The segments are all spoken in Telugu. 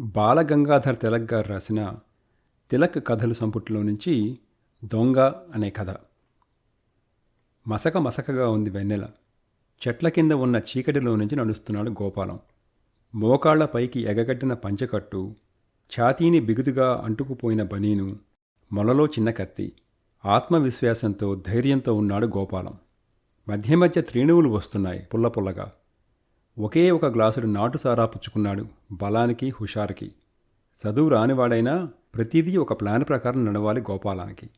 బాలగంగాధర్ తిలక్ గారు రాసిన తిలక్ కథలు సంపుటిలో నుంచి దొంగ అనే కథ. మసక మసకగా ఉంది వెన్నెల. చెట్ల కింద ఉన్న చీకటిలో నుంచి నడుస్తున్నాడు గోపాలం. మోకాళ్ళ పైకి ఎగగట్టిన పంచకట్టు ఛాతీని బిగుదుగా అంటుకుపోయిన బనీను మొలలో చిన్న కత్తి ఆత్మవిశ్వాసంతో ధైర్యంతో ఉన్నాడు గోపాలం. మధ్య మధ్య త్రేణువులు వస్తున్నాయి పుల్ల పుల్లగా. ఒకే ఒక గ్లాసుడు నాటు సారా పుచ్చుకున్నాడు బలానికి హుషారుకి. చదువు రానివాడైనా ప్రతిదీ ఒక ప్లాన్ ప్రకారం నడవాలి గోపాలానికి.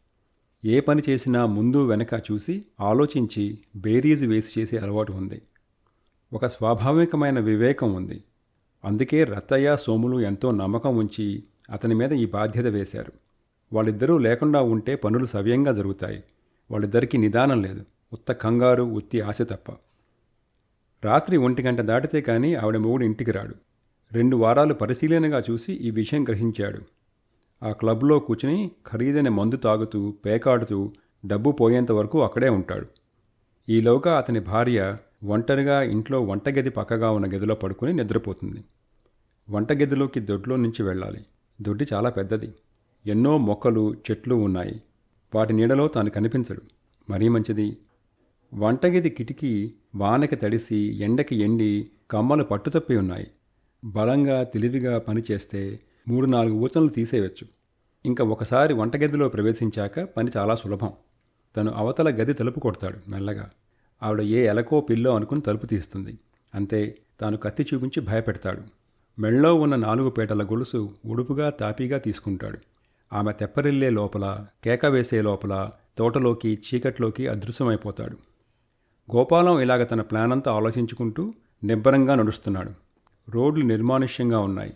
ఏ పని చేసినా ముందు వెనక చూసి ఆలోచించి బేరీజు వేసి చేసే అలవాటు ఉంది. ఒక స్వాభావికమైన వివేకం ఉంది. అందుకే రత్తయ్య సోములు ఎంతో నమ్మకం ఉంచి అతని మీద ఈ బాధ్యత వేశారు. వాళ్ళిద్దరూ లేకుండా ఉంటే పనులు సవ్యంగా జరుగుతాయి. వాళ్ళిద్దరికీ నిదానం లేదు. ఉత్త కంగారు ఉత్తి ఆశ తప్ప. రాత్రి ఒంటి గంట దాటితే కానీ ఆవిడ మొగుడు ఇంటికి రాడు. రెండు వారాలు పరిశీలనగా చూసి ఈ విషయం గ్రహించాడు. ఆ క్లబ్లో కూర్చుని ఖరీదైన మందు తాగుతూ పేకాడుతూ డబ్బు పోయేంత వరకు అక్కడే ఉంటాడు. ఈలోగా అతని భార్య ఒంటరిగా ఇంట్లో వంటగది పక్కగా ఉన్న గదిలో పడుకుని నిద్రపోతుంది. వంటగదిలోకి దొడ్లో నుంచి వెళ్ళాలి. దొడ్డి చాలా పెద్దది. ఎన్నో మొక్కలు చెట్లు ఉన్నాయి. వాటి నీడలో తాను కనిపించడు. మరీ మంచిది వంటగది కిటికీ వానకి తడిసి ఎండకి ఎండి కమ్మలు పట్టుతప్పి ఉన్నాయి. బలంగా తెలివిగా పనిచేస్తే మూడు నాలుగు ఊచనలు తీసేయవచ్చు. ఇంకా ఒకసారి వంటగదిలో ప్రవేశించాక పని చాలా సులభం. తను అవతల గది తలుపు కొడతాడు మెల్లగా. ఆవిడ ఏ ఎలకో పిల్లో అనుకుని తలుపు తీస్తుంది. అంతే తాను కత్తి చూపించి భయపెడతాడు. మెళ్ళో ఉన్న నాలుగు పేటల గొలుసు ఉడుపుగా తాపీగా తీసుకుంటాడు. ఆమె తెప్పరిల్లే లోపల కేక వేసే లోపల తోటలోకి చీకట్లోకి అదృశ్యమైపోతాడు. గోపాలం ఇలాగ తన ప్లాన్ అంతా ఆలోచించుకుంటూ నిబ్బరంగా నడుస్తున్నాడు. రోడ్లు నిర్మానుష్యంగా ఉన్నాయి.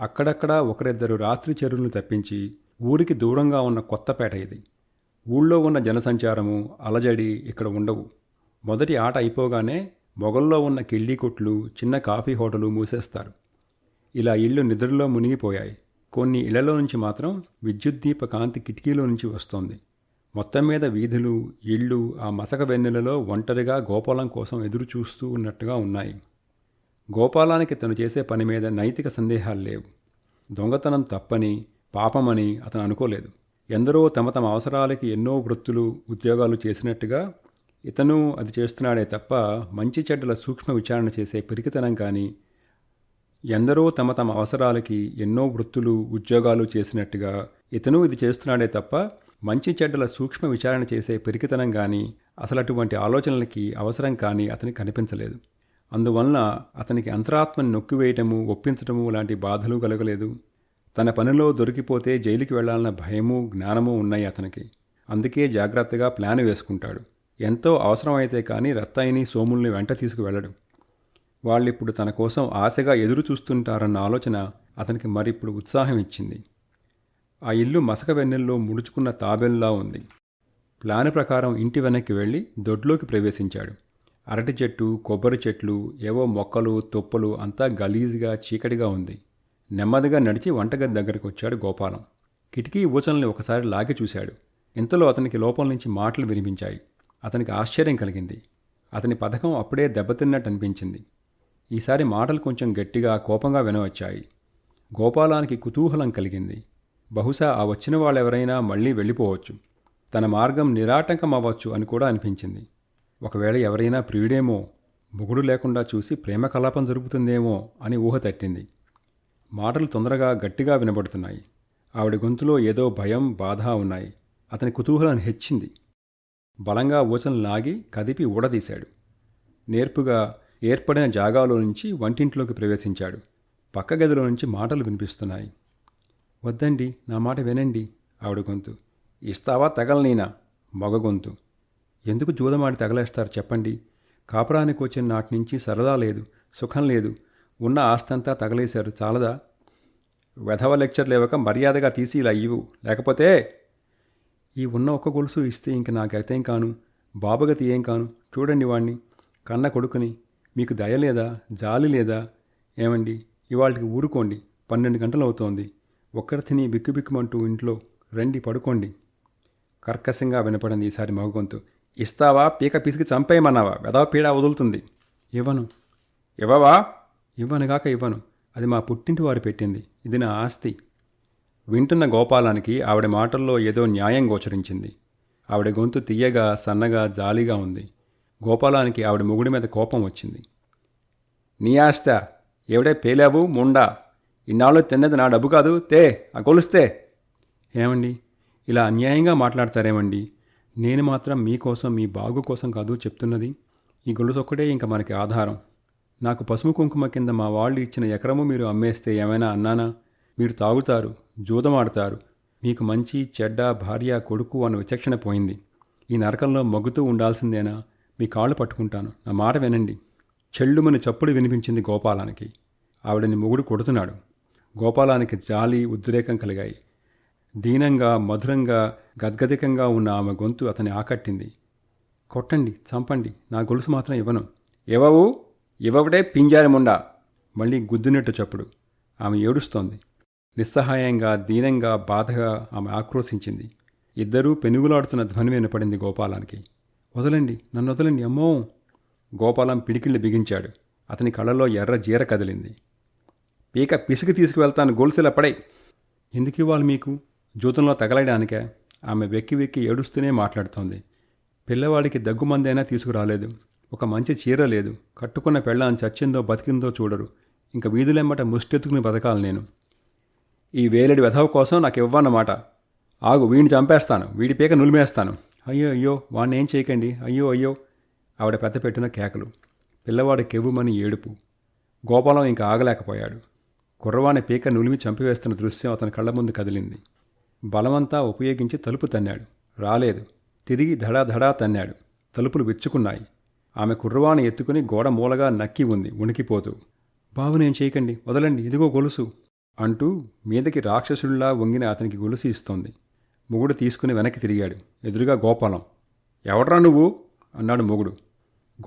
అక్కడక్కడ ఒకరిద్దరు రాత్రి చెరువులను తప్పించి ఊరికి దూరంగా ఉన్న కొత్తపేట ఇది. ఊళ్ళో ఉన్న జనసంచారము అలజడి ఇక్కడ ఉండవు. మొదటి ఆట అయిపోగానే మొగల్లో ఉన్న కిళ్ళీ కొట్లు చిన్న కాఫీ హోటలు మూసేస్తారు. ఇలా ఇళ్ళు నిద్రలో మునిగిపోయాయి. కొన్ని ఇళ్ళలో నుంచి మాత్రం విద్యుద్దీప కాంతి కిటికీలో నుంచి వస్తోంది. మొత్తం మీద వీధులు ఇళ్ళు ఆ మసక వెన్నెలలో ఒంటరిగా గోపాలం కోసం ఎదురు చూస్తూ ఉన్నట్టుగా ఉన్నాయి. గోపాలానికి తను చేసే పని మీద నైతిక సందేహాలు లేవు. దొంగతనం తప్పని పాపమని అతను అనుకోలేదు. ఎందరో తమ తమ అవసరాలకి ఎన్నో వృత్తులు ఉద్యోగాలు చేసినట్టుగా ఇతను అది చేస్తున్నాడే తప్ప మంచి చెడ్డల సూక్ష్మ విచారణ చేసే పెరికితనం కానీ ఎందరో తమ తమ అవసరాలకి ఎన్నో వృత్తులు ఉద్యోగాలు చేసినట్టుగా ఇతను ఇది చేస్తున్నాడే తప్ప మంచి చెడ్డల సూక్ష్మ విచారణ చేసే పెరికితనం కానీ అసలు అటువంటి ఆలోచనలకి అవసరం కానీ అతనికి కనిపించలేదు. అందువలన అతనికి అంతరాత్మని నొక్కివేయటము ఒప్పించటము లాంటి బాధలు కలగలేదు. తన పనిలో దొరికిపోతే జైలుకి వెళ్ళాలన్న భయము జ్ఞానము ఉన్నాయి అతనికి. అందుకే జాగ్రత్తగా ప్లాన్ వేసుకుంటాడు. ఎంతో అవసరమైతే కానీ రత్తాయిని సోముల్ని వెంట తీసుకువెళ్ళడు. వాళ్ళిప్పుడు తన కోసం ఆశగా ఎదురు చూస్తుంటారన్న ఆలోచన అతనికి మరిప్పుడు ఉత్సాహం ఇచ్చింది. ఆ ఇల్లు మసక వెన్నెల్లో ముడుచుకున్న తాబెల్లా ఉంది. ప్లాన్ ప్రకారం ఇంటి వెనక్కి వెళ్ళి దొడ్లోకి ప్రవేశించాడు. అరటి చెట్టు కొబ్బరి చెట్లు ఏవో మొక్కలు తొప్పలు అంతా గలీజ్గా చీకటిగా ఉంది. నెమ్మదిగా నడిచి వంటగది దగ్గరికి వచ్చాడు గోపాలం. కిటికీ ఊచల్ని ఒకసారి లాగి చూశాడు. ఇంతలో అతనికి లోపల నుంచి మాటలు వినిపించాయి. అతనికి ఆశ్చర్యం కలిగింది. అతని పథకం అప్పుడే దెబ్బతిన్నట్టు అనిపించింది. ఈసారి మాటలు కొంచెం గట్టిగా కోపంగా వినవచ్చాయి. గోపాలానికి కుతూహలం కలిగింది. బహుశా ఆ వచ్చిన వాళ్ళెవరైనా మళ్ళీ వెళ్ళిపోవచ్చు. తన మార్గం నిరాటంకం అవ్వచ్చు అని కూడా అనిపించింది. ఒకవేళ ఎవరైనా ప్రియుడేమో మొగుడు లేకుండా చూసి ప్రేమ కలాపం జరుగుతుందేమో అని ఊహ తట్టింది. మాటలు తొందరగా గట్టిగా వినబడుతున్నాయి. ఆవిడ గొంతులో ఏదో భయం బాధ ఉన్నాయి. అతని కుతూహలం హెచ్చింది. బలంగా ఊచలు లాగి కదిపి ఊడదీశాడు. నేర్పుగా ఏర్పడిన జాగాలో నుంచి వంటింట్లోకి ప్రవేశించాడు. పక్క గదిలో నుంచి మాటలు వినిపిస్తున్నాయి. వద్దండి నా మాట వినండి ఆవిడ గొంతు. ఇస్తావా తగలనీనా? మగ గొంతు. ఎందుకు జూదమాడి తగలేస్తారు చెప్పండి. కాపురానికి వచ్చిన నాటి నుంచి సరదా లేదు సుఖం లేదు. ఉన్న ఆస్తంతా తగలేశారు చాలదా? వెధవ లెక్చర్లు ఇవ్వక మర్యాదగా తీసి ఇలా ఇవ్వు. లేకపోతే ఈ ఉన్న ఒక్క గొలుసు ఇస్తే ఇంక నాకైతేం కాను? బాబగతి ఏం కాను? చూడండి వాణ్ణి. కన్న కొడుకుని. మీకు దయ లేదా? జాలి లేదా? ఏమండి? ఇవాళకి ఊరుకోండి. పన్నెండు గంటలు అవుతోంది ఒక్కరి తిని బిక్కుబిక్కుమంటూ ఇంట్లో రండి పడుకోండి. కర్కశంగా వినపడింది ఈసారి మగగొంతు ఇస్తావా? పీక పిసికి చంపేయమన్నావా? వెదవ పీడ వదులుతుంది. ఇవ్వను. ఇవ్వవా? ఇవ్వనుగాక ఇవ్వను. అది మా పుట్టింటి వారు పెట్టింది. ఇది నా ఆస్తి. వింటున్న గోపాలానికి ఆవిడ మాటల్లో ఏదో న్యాయం గోచరించింది. ఆవిడ గొంతు తీయగా సన్నగా జాలిగా ఉంది. గోపాలానికి ఆవిడ మొగుడి మీద కోపం వచ్చింది. నీ ఆస్త. ఎవడే పేలావు? ముండా. ఇన్నాళ్ళు తిన్నది నా డబ్బు కాదు తే ఆ కొలుస్తే ఏమండి? ఇలా అన్యాయంగా మాట్లాడతారేమండి? నేను మాత్రం మీకోసం మీ బాగు కోసం కాదు చెప్తున్నది. ఈ గొలుసు ఒక్కటే ఇంక మనకి ఆధారం. నాకు పసుపు కుంకుమ కింద మా వాళ్ళు ఇచ్చిన ఎకరము మీరు అమ్మేస్తే ఏమైనా అన్నానా? మీరు తాగుతారు జూదమాడతారు. మీకు మంచి చెడ్డ భార్య కొడుకు అన్న విచక్షణ పోయింది. ఈ నరకంలో మగ్గుతూ ఉండాల్సిందేనా? మీ కాళ్ళు పట్టుకుంటాను. నా మాట వినండి. చెల్లుమని చప్పుడు వినిపించింది గోపాలానికి. ఆవిడని మొగుడు కొడుతున్నాడు. గోపాలానికి జాలి ఉద్రేకం కలిగాయి. దీనంగా మధురంగా గద్గదికంగా ఉన్న ఆమె గొంతు అతని ఆకట్టింది. కొట్టండి చంపండి నా గొలుసు మాత్రం ఇవ్వను. ఇవ్వవు ఇవ్వబడే పింజారిముండా మళ్ళీ గుద్దినట్టు చప్పుడు. ఆమె ఏడుస్తోంది. నిస్సహాయంగా దీనంగా బాధగా ఆమె ఆక్రోశించింది. ఇద్దరూ పెనుగులాడుతున్న ధ్వని వినపడింది గోపాలానికి. వదలండి నన్ను వదలండి అమ్మో! గోపాలం పిడికిళ్ళు బిగించాడు. అతని కళ్ళలో ఎర్ర జీర కదిలింది. పీక పిసికి తీసుకువెళ్తాను గొలుసుల పడై ఎందుకు ఇవ్వాలి మీకు? జూతంలో తగలడానికే ఆమె వెక్కి వెక్కి ఏడుస్తూనే మాట్లాడుతోంది. పిల్లవాడికి దగ్గుమందైనా తీసుకురాలేదు. ఒక మంచి చీర లేదు. కట్టుకున్న పెళ్ళాన్ని చచ్చిందో బతికిందో చూడరు. ఇంక వీధులెమ్మట ముష్టెత్తుకుని బతకాలి నేను. ఈ వేలడి వెధవ కోసం నాకు ఇవ్వన్నమాట. ఆగు వీడిని చంపేస్తాను. వీడి పీక నులిమేస్తాను. అయ్యో అయ్యో వాణ్ణి ఏం చేయకండి. అయ్యో అయ్యో. ఆవిడ పెద్ద పెట్టిన కేకలు. పిల్లవాడు కెవ్వుమని ఏడుపు. గోపాలం ఇంకా ఆగలేకపోయాడు. కుర్రవాణి పీక నులిమి చంపివేస్తున్న దృశ్యం అతని కళ్ళ ముందు కదిలింది. బలమంతా ఉపయోగించి తలుపు తన్నాడు. రాలేదు. తిరిగి ధడాధడా తన్నాడు. తలుపులు విచ్చుకున్నాయి. ఆమె కుర్రవాణి ఎత్తుకుని గోడ మూలగా నక్కి ఉంది. ఉనికిపోతూ బాబు నేను చేయకండి. వదలండి. ఇదిగో గొలుసు అంటూ మీదకి రాక్షసుడిలా వంగిన అతనికి గొలుసు ఇస్తోంది. మొగుడు తీసుకుని వెనక్కి తిరిగాడు. ఎదురుగా గోపాలం. ఎవడ్రా నువ్వు? అన్నాడు మొగుడు.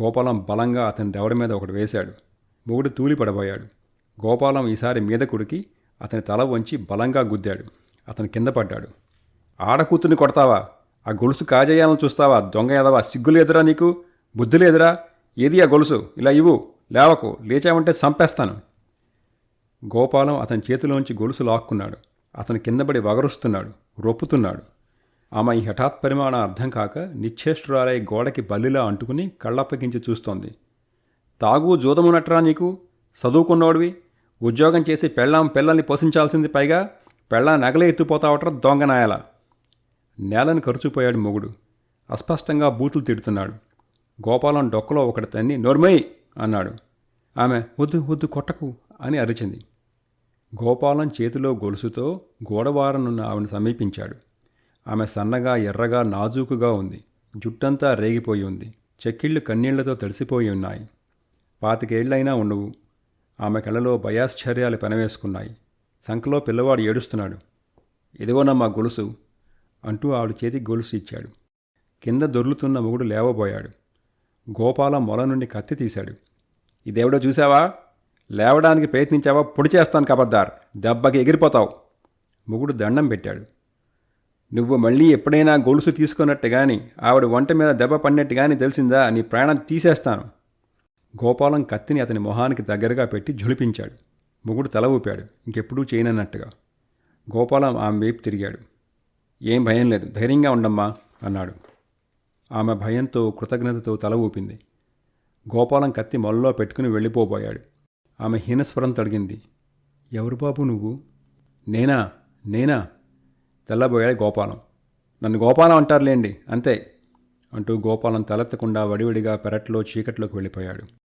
గోపాలం బలంగా అతని దవడ మీద ఒకటి వేశాడు. మొగుడు తూలి పడబోయాడు గోపాలం ఈసారి మీద కుడికి అతని తల వంచి బలంగా గుద్దాడు. అతను కింద పడ్డాడు. ఆడకూతుని కొడతావా? ఆ గొలుసు కాజేయాలని చూస్తావా? దొంగ ఎదవా? సిగ్గు లేదురా నీకు? బుద్ధి లేదురా? ఏది ఆ గొలుసు? ఇలా ఇవ్వు లేవకు లేచావంటే చంపేస్తాను గోపాలం అతని చేతిలోంచి గొలుసు లాక్కున్నాడు. అతను కిందపడి వగరుస్తున్నాడు రొప్పుతున్నాడు. ఆమె ఈ హఠాత్ పరిమాణం అర్థం కాక నిశ్చేష్టురాలై గోడకి బల్లిలా అంటుకుని కళ్ళప్పగించి చూస్తోంది. తాగు జూదమునట్రా నీకు? చదువుకున్నోడివి? ఉద్యోగం చేసి పెళ్ళాం పిల్లల్ని పోషించాల్సింది పైగా పెళ్ళాం నగలే ఎత్తుపోతావట్రా దొంగనాయల నేలను ఖర్చుపోయాడు మొగుడు. అస్పష్టంగా బూతులు తిడుతున్నాడు. గోపాలం డొక్కలో ఒకటి తన్ని నోర్మయ్! అన్నాడు. ఆమె వద్దు వద్దు కొట్టకు! అని అరిచింది. గోపాలం చేతిలో గొలుసుతో గోడవారనున్న ఆమెను సమీపించాడు. ఆమె సన్నగా ఎర్రగా నాజూకుగా ఉంది. జుట్టంతా రేగిపోయి ఉంది. చెక్కిళ్ళు కన్నీళ్ళతో తడిసిపోయి ఉన్నాయి. పాతికేళ్ళైనా ఉండవు. ఆమె కళ్ళలో భయాశ్చర్యాలు పెనవేసుకున్నాయి. సంఖలో పిల్లవాడు ఏడుస్తున్నాడు. ఇదిగోనమ్మా గొలుసు అంటూ ఆవిడ చేతి గొలుసు ఇచ్చాడు. కింద దొర్లుతున్న మొగుడు లేవబోయాడు. గోపాలం మొల నుండి కత్తి తీశాడు. ఇదేవిడో చూసావా లేవడానికి ప్రయత్నించావా? పొడి చేస్తాను కబద్దార్. దెబ్బకి ఎగిరిపోతావు. మొగుడు దండం పెట్టాడు. నువ్వు మళ్ళీ ఎప్పుడైనా గొలుసు తీసుకున్నట్టు కానీ ఆవిడ వంట మీద దెబ్బ పడినట్టు కానీ తెలిసిందా? నీ ప్రాణం తీసేస్తాను. గోపాలం కత్తిని అతని మొహానికి దగ్గరగా పెట్టి ఝులిపించాడు. మొగుడు తల ఊపాడు. ఇంకెప్పుడూ చేయనన్నట్టుగా. గోపాలం ఆమె వైపు తిరిగాడు. ఏం భయం లేదు. ధైర్యంగా ఉండమ్మా అన్నాడు. ఆమె భయంతో కృతజ్ఞతతో తల ఊపింది. గోపాలం కత్తి మొల్లో పెట్టుకుని వెళ్ళిపోబోయాడు. ఆమె హీనస్వరం తడిగింది ఎవరు బాబు నువ్వు? నేనా? నేనా? తెల్లబోయాడు గోపాలం. నన్ను గోపాలం అంటారులేండి. అంతే అంటూ గోపాలం తలెత్తకుండా వడివడిగా పెరట్లో చీకట్లోకి వెళ్ళిపోయాడు.